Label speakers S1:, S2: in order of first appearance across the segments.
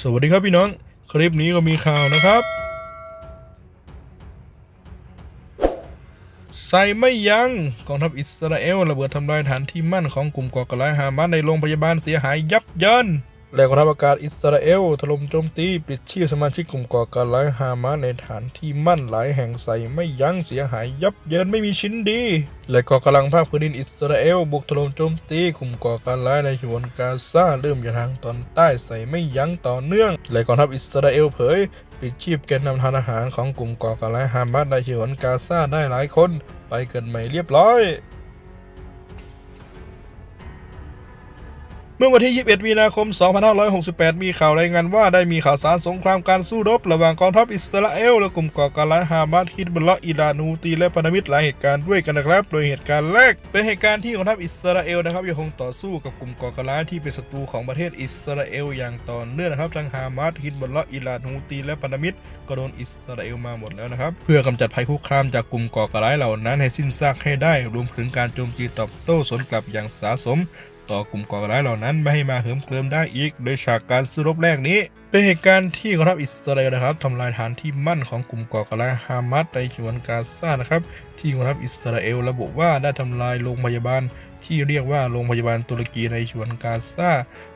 S1: สวัสดีครับพี่น้อง คลิปนี้ก็มีข่าวนะครับ ใส่ไม่ยัง้งกองทัพอิสราเอลระเบิดทำลายฐานที่มั่นของกลุ่มก่อการร้ายฮามาสในโรงพยาบาลเสียหายยับเยิน และกองทัพอากาศอิสราเอลถล่มโจมตีปลิดชีพสมาชิกกลุ่มก่อการร้ายฮามาสในฐานที่มั่นหลายแห่งใส่ไม่ยั้งเสียหายยับเยินไม่มีชิ้นดีและกองกำลังภาคพื้นดินอิสราเอลบุกถล่มโจมตีกลุ่มก่อการร้ายในฉนวนกาซาเริ่มจากทางตอนใต้ใส่ไม่ยั้งต่อเนื่องและกองทัพอิสราเอลเผยปลิดชีพแกนนำทานอาหารของกลุ่มก่อการร้ายฮามาสในฉนวนกาซาได้หลายคน ไปเกินใหม่เรียบร้อย เมื่อวันที่ 21 มีนาคม 2568 มีข่าวรายงานว่าได้มีข่าวสารสงครามการสู้รบ ระหว่างกองทัพอิสราเอล และกลุ่มก่อการร้ายฮามาสฮิดบุลละอิรานฮูตี และพันธมิตรหลายเหตุการณ์ด้วยกันนะครับ โดยเหตุการณ์แรก เป็นเหตุการณ์ที่กองทัพอิสราเอลนะครับยังคงต่อสู้กับกลุ่มก่อการร้ายที่เป็นศัตรูของประเทศอิสราเอล อย่างต่อเนื่องนะครับทั้งฮามาสฮิดบุลละอิรานฮูตี และพันธมิตรก็โดนอิสราเอลมาหมดแล้วนะครับเพื่อกำจัดภัยคุกคามจากกลุ่มก่อการร้ายเหล่านั้นให้สิ้นซากให้ได้ รวมถึงการโจมตีตอบโต้สวนกลับอย่างสาสม ต่อกลุ่มก่อการร้ายเหล่านั้นไม่ให้มาเหิมเกริมได้อีก โดยฉากการสู้รบแรกนี้ เป็นเหตุการณ์ที่กองทัพอิสราเอลนะครับทำลายฐานที่มั่นของกลุ่มก่อการร้ายฮามาสในฉนวนกาซานะครับ ที่กองทัพอิสราเอลระบุว่าได้ทำลายโรงพยาบาล ที่เรียกว่าโรงพยาบาลตุรกีในฉนวนกาซา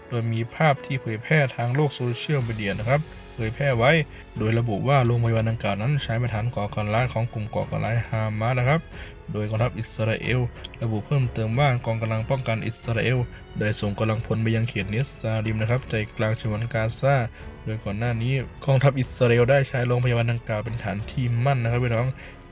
S1: โดยมีภาพที่เผยแพร่ทางโลกโซเชียลมีเดียนะครับ ผยแพร่ไว้ โดยระบุว่าโรงพยาบาลดังกล่าวนั้นใช้เป็นฐานก่อการร้ายของกลุ่มก่อการร้ายฮามาสนะครับ โดยกองทัพอิสราเอล ระบุเพิ่มเติมว่ากองกำลังป้องกันอิสราเอลได้ส่งกำลังพลไปยังเขตเนสซาริมนะครับใจกลางฉนวนกาซาโดยก่อนหน้านี้กองทัพอิสราเอลได้ใช้โรงพยาบาลดังกล่าวเป็นฐานที่มั่นนะครับพี่น้อง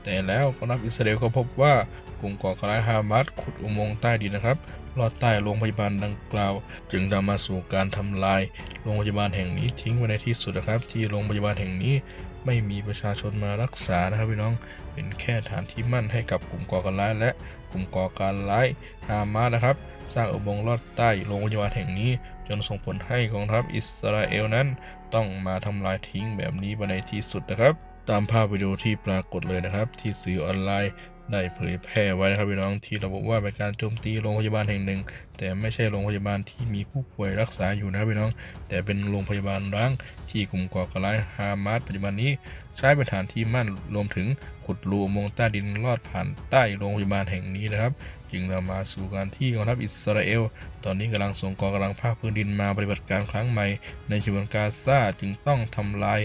S1: แต่แล้วกองทัพอิสราเอลก็พบว่ากลุ่มก่อการร้ายฮามาสขุดอุโมงค์ใต้ดินนะครับลอดใต้โรงพยาบาลดังกล่าว จึงนำมาสู่การทำลายโรงพยาบาลแห่งนี้ทิ้งไว้ในที่สุดนะครับ ที่โรงพยาบาลแห่งนี้ไม่มีประชาชนมารักษานะครับพี่น้องเป็นแค่ฐานที่มั่นให้กับกลุ่มก่อการร้าย และกลุ่มก่อการร้ายฮามาสนะครับ สร้างอุโมงค์ลอดใต้โรงพยาบาลแห่งนี้ จนส่งผลให้กองทัพอิสราเอลนั้น ต้องมาทำลายทิ้งแบบนี้ไปในที่สุดนะครับ ตามภาพวิดีโอที่ปรากฏเลยนะครับ ที่สื่อออนไลน์ได้เผยแพร่ไว้นะครับพี่น้องที่ระบุว่าเป็นการโจมตีโรงพยาบาลแห่งหนึ่ง แต่ไม่ใช่โรงพยาบาลที่มีผู้ป่วยรักษาอยู่นะครับพี่น้อง แต่เป็นโรงพยาบาลร้างที่กลุ่มก่อการร้ายฮามาสปัจจุบันนี้ ใช้เป็นฐานที่มั่นรวมถึงขุดรูอุโมงค์ใต้ดินลอดผ่านใต้โรงพยาบาลแห่งนี้นะครับ จึงนำมาสู่การที่กองทัพอิสราเอล ตอนนี้กำลังส่งกองกำลังภาคพื้นดินมาปฏิบัติการครั้งใหม่ ในฉนวนกาซาจึงต้องทำลาย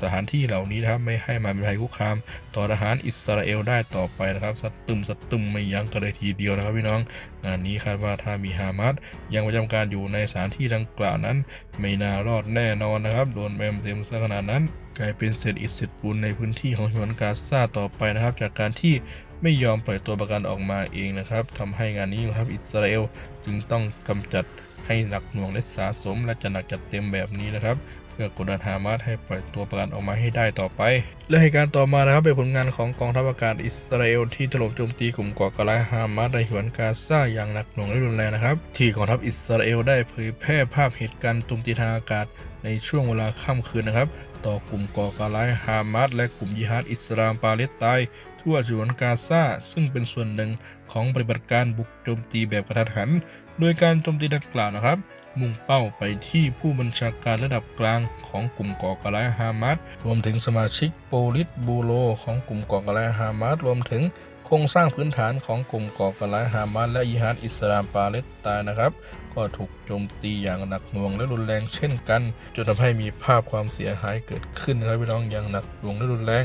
S1: สถานที่เหล่านี้นะครับไม่ให้มาเป็นภัยคุกคาม ต่อทหารอิสราเอลได้ต่อไปนะครับสัตตึมสัตตึมไม่ยั้งกันเลยทีเดียวนะครับพี่น้องงานนี้คาดว่าถ้ามีฮามาสยังประจำการอยู่ในสถานที่ดังกล่าวนั้น ไม่น่ารอดแน่นอนนะครับโดนแมมเต็มซะขนาดนั้น กลายเป็นเศษอิฐเศษปูนในพื้นที่ของฉนวนกาซาต่อไปนะครับ จากการที่ ไม่ยอมปล่อยตัวประกันออกมาเองนะครับทำให้งานนี้กองทัพอิสราเอลจึงต้องกำจัดให้หนักหน่วงและสะสมและจะหนักจัดเต็มแบบนี้นะครับเพื่อกดดันฮามาสให้ปล่อยตัวประกันออกมาให้ได้ต่อไป และเหตุการณ์ต่อมานะครับเป็นผลงานของกองทัพอากาศอิสราเอลที่ถล่มโจมตีกลุ่มก่อการร้ายฮามาสในฉนวนกาซาอย่างหนักหน่วงและรุนแรงนะครับ ที่กองทัพอิสราเอลได้เผยแพร่ภาพเหตุการณ์โจมตีทางอากาศในช่วงเวลาค่ำคืนนะครับ ต่อกลุ่มก่อการร้ายฮามาสและกลุ่มยิฮาดอิสลามปาเลสไตน์ ทั่วฉนวนกาซาซึ่งเป็นส่วนหนึ่งของปฏิบัติการบุกโจมตีแบบกระทันหัน โดยการโจมตีดังกล่าวนะครับ มุ่งเป้าไปที่ผู้บัญชาการระดับกลางของกลุ่มก่อการร้ายฮามาสรวมถึงสมาชิกโปลิตบูโรของกลุ่มก่อการร้ายฮามาสรวมถึงโครงสร้างพื้นฐานของกลุ่มก่อการร้ายฮามาสและยิฮาดอิสลามปาเลสไตน์นะครับ ก็ถูกโจมตีอย่างหนักหน่วงและรุนแรงเช่นกัน จนทำให้มีภาพความเสียหายเกิดขึ้นนะครับพี่น้องอย่างหนักหน่วงและรุนแรง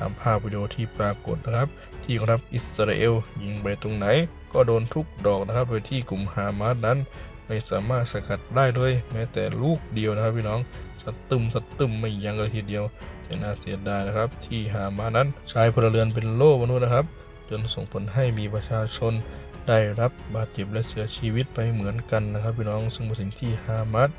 S1: ตามภาพวิดีโอที่ปรากฏนะครับ ที่กองทัพอิสราเอลยิงไปตรงไหน ก็โดนทุกดอกนะครับโดยที่กลุ่มฮามาสนั้น ไม่สามารถสกัดได้ด้วยแม้แต่ลูกเดียวนะครับพี่น้องสตึมสตึมไม่ยั้งเลยทีเดียวแต่น่าเสียดายนะครับ ที่ฮามาสนั้นใช้พลเรือนเป็นโล่มนุษย์นะครับ จนส่งผลให้มีประชาชนได้รับบาดเจ็บและเสียชีวิตไปเหมือนกันนะครับพี่น้องซึ่งเป็นสิ่งที่ฮามาส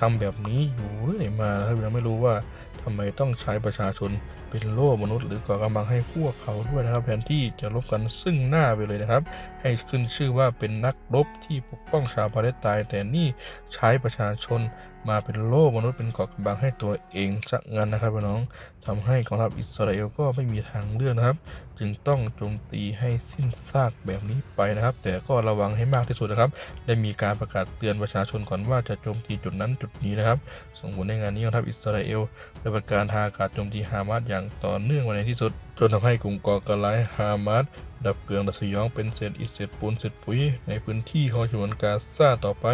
S1: ทำแบบนี้อยู่เรื่อยมานะครับพี่น้องไม่รู้ว่าทำไมต้องใช้ประชาชน เป็นโล่มนุษย์หรือก่อกำลังให้พวกเขาด้วยนะครับ แทนที่จะลบกันซึ่งหน้าไปเลยนะครับ ให้ขึ้นชื่อว่าเป็นนักรบที่ปกป้องชาวปาเลสไตน์แต่นี่ใช้ประชาชนมาเป็นโลกมนุษย์เป็นเกาะกำบังให้ตัวเองสักงั้นนะครับพี่น้องทำให้กองทัพอิสราเอลก็ไม่มีทางเลือกนะครับ จึงต้องโจมตีให้สิ้นซากแบบนี้ไปนะครับ แต่ก็ระวังให้มากที่สุดนะครับ ได้มีการประกาศเตือนประชาชนก่อนว่าจะโจมตีจุดนั้นจุดนี้นะครับ ส่งผลในงานนี้กองทัพอิสราเอลได้ประกาศทางอากาศโจมตีฮามาสอย่างต่อเนื่องมาในที่สุด จนทำให้กลุ่มก่อการร้ายฮามาสดับเกลืองดัสยองเป็นเศษอิฐเศษปูนเศษปุ๋ย ในพื้นที่ของฉนวนกาซาต่อไป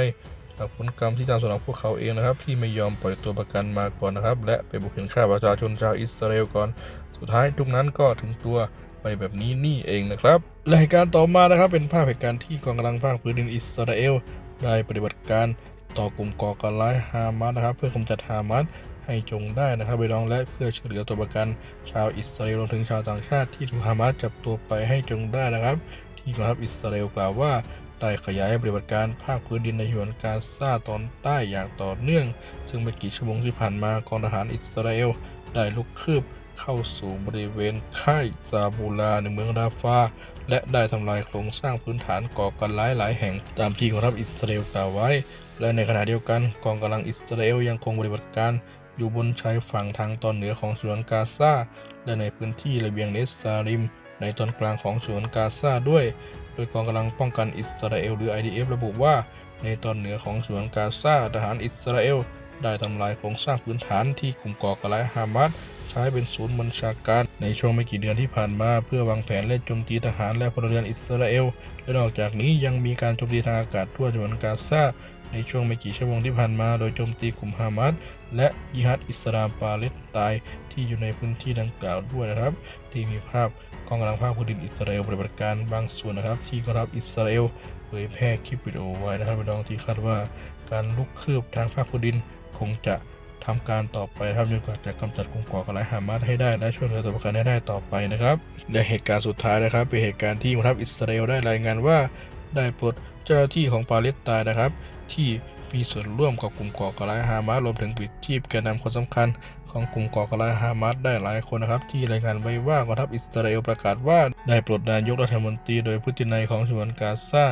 S1: จากผลกรรมที่ตามสนองพวกเขาเองนะครับ ที่ไม่ยอมปล่อยตัวประกันมาก่อนนะครับ และไปบุกเข็นฆ่าประชาชนชาวอิสราเอลก่อน สุดท้ายทุกนั้นก็ถึงตัวไปแบบนี้นี่เองนะครับและเหตุการณ์ต่อมานะครับเป็นภาพเหตุการณ์ที่กองกำลังภาคพื้นดินอิสราเอล ได้ปฏิบัติการต่อกลุ่มก่อการร้ายฮามาสนะครับ เพื่อกำจัดฮามาส ให้จงได้นะครับไปลองและเพื่อช่วยเหลือตัวประกันชาวอิสราเอลรวมถึงชาวต่างชาติที่ถูกฮามาสจับตัวไปให้จงได้นะครับ ที่กองทัพอิสราเอลกล่าวว่าได้ขยายปฏิบัติการภาคพื้นดินในฉนวนกาซาตอนใต้อย่างต่อเนื่อง ซึ่งไม่กี่ชั่วโมงที่ผ่านมากองทหารอิสราเอลได้ลุกคืบเข้าสู่บริเวณค่ายซาบูลาในเมืองราฟา และได้ทำลายโครงสร้างพื้นฐานก่อการร้ายหลายแห่งตามที่กองทัพอิสราเอลกล่าวไว้ และในขณะเดียวกันกองกำลังอิสราเอลยังคงปฏิบัติการ อยู่บนชายฝั่งทางตอนเหนือของฉนวนกาซาและในพื้นที่ระเบียงเนสซาริม ในตอนกลางของฉนวนกาซาด้วย โดยกองกำลังป้องกันอิสราเอลหรือ IDF ระบุว่า ในตอนเหนือของฉนวนกาซาทหารอิสราเอลได้ทำลายโครงสร้างพื้นฐานที่กลุ่มก่อการร้ายฮามาสใช้เป็นศูนย์บัญชาการในช่วงไม่กี่เดือนที่ผ่านมา เพื่อวางแผนและโจมตีทหารและพลเรือนอิสราเอลและนอกจากนี้ยังมีการโจมตีทางอากาศทั่วฉนวนกาซา ในช่วงไม่กี่ชั่วโมงที่ผ่านมาโดยโจมตีกลุ่มฮามาสและยิฮัดอิสลามปาเลสไตน์ที่อยู่ในพื้นที่ดังกล่าวด้วยนะครับ ที่มีภาพกองกำลังภาคพื้นดินอิสราเอลปฏิบัติการบางส่วนนะครับ ที่กองทัพอิสราเอลเผยแพร่คลิปวิดีโอไว้นะครับพี่น้องที่คาดว่าการลุกคืบทางภาคพื้นดินคงจะทำการต่อไปนะครับจนกว่าจะกำจัดกลุ่มก่อการร้ายฮามาสให้ได้และช่วยเหลือตัวประกันให้ได้ต่อไปนะครับและเหตุการณ์สุดท้ายนะครับเป็นเหตุการณ์ที่กองทัพอิสราเอลได้รายงานว่าได้ปลด เจ้าหน้าที่ของปาเลสไตน์นะครับ ที่มีส่วนร่วมกับกลุ่มก่อการร้ายฮามาสรวมถึงปิดชีพแกนนำคนสำคัญของกลุ่มก่อการร้ายฮามาสได้หลายคนนะครับ ที่รายงานไว้ว่ากองทัพอิสราเอลประกาศว่าได้ปลดนายกรัฐมนตรีโดยพฤตินัยของฉนวนกาซา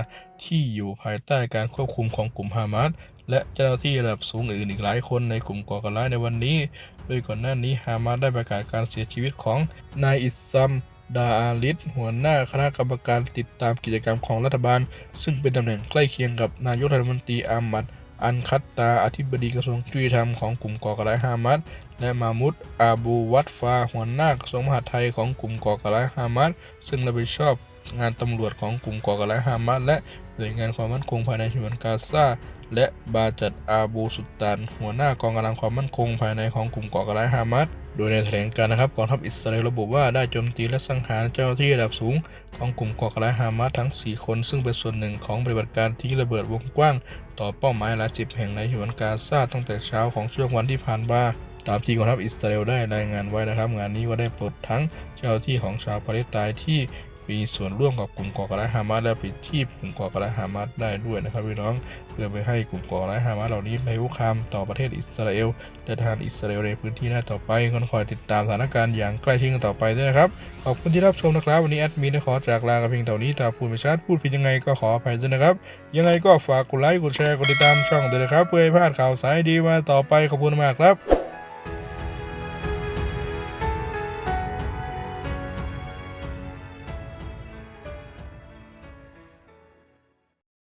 S1: ที่อยู่ภายใต้การควบคุมของกลุ่มฮามาสและเจ้าหน้าที่ระดับสูงอื่นอีกหลายคนในกลุ่มก่อการร้ายในวันนี้ โดยก่อนหน้านี้ฮามาสได้ประกาศการเสียชีวิตของนายอิสซัม ดาอาลิสหัวหน้าคณะกรรมการติดตามกิจกรรมของรัฐบาล ซึ่งเป็นตำแหน่งใกล้เคียงกับนายกรัฐมนตรีอามัด อันคัตตาอธิบดีกระทรวงยุติธรรมของกลุ่มก่อการร้ายฮามาสและมามุดอาบูวัตฟา หัวหน้ากระทรวงมหาดไทยของกลุ่มก่อการร้ายฮามาสซึ่งรับผิดชอบงานตำรวจของกลุ่มก่อการร้ายฮามาสและหน่วยงานความมั่นคงภายในฉนวนกาซาและบาจัดอาบูสุตานหัวหน้ากองกำลังความมั่นคงภายในของกลุ่มก่อการร้ายฮามาส โดยในแถลงการ์นะครับกองทัพอิสราเอลระบุว่าได้โจมตีและสังหารเจ้าที่ระดับสูง ของกลุ่มก่อการร้ายฮามาสทั้ง 4 คน ซึ่งเป็นส่วนหนึ่งของปฏิบัติการที่ระเบิดวงกว้าง ต่อเป้าหมายหลายสิบแห่งในฉนวนกาซาตั้งแต่เช้าของช่วงวันที่ผ่านมาตามที่กองทัพอิสราเอลได้รายงานไว้นะครับ งานนี้ก็ได้ปลดทั้งเจ้าหน้าที่ของชาวปาเลสไตน์ที่ มีส่วนร่วมกับกลุ่มก่อการร้ายฮามาสและปิดชีพกลุ่มก่อการร้ายฮามาสได้ด้วยนะครับพี่น้องเพื่อไม่ให้กลุ่มก่อการร้ายฮามาสเหล่านี้ไปคุกคามต่อประเทศอิสราเอลและทหารอิสราเอลในพื้นที่หน้าต่อไปก็คอยติดตามสถานการณ์อย่างใกล้ชิดกันต่อไปด้วยนะครับขอบคุณที่รับชมนะครับ วันนี้แอดมินขอจากลากับเพียงเท่านี้ถ้าพูดไม่ชัดพูดผิดยังไงก็ขออภัยด้วยนะครับ ยังไงก็ฝากกดไลค์กดแชร์กดติดตามช่องด้วยนะครับเพื่อให้พลาดข่าวสายดีมาต่อไปขอบคุณมากครับ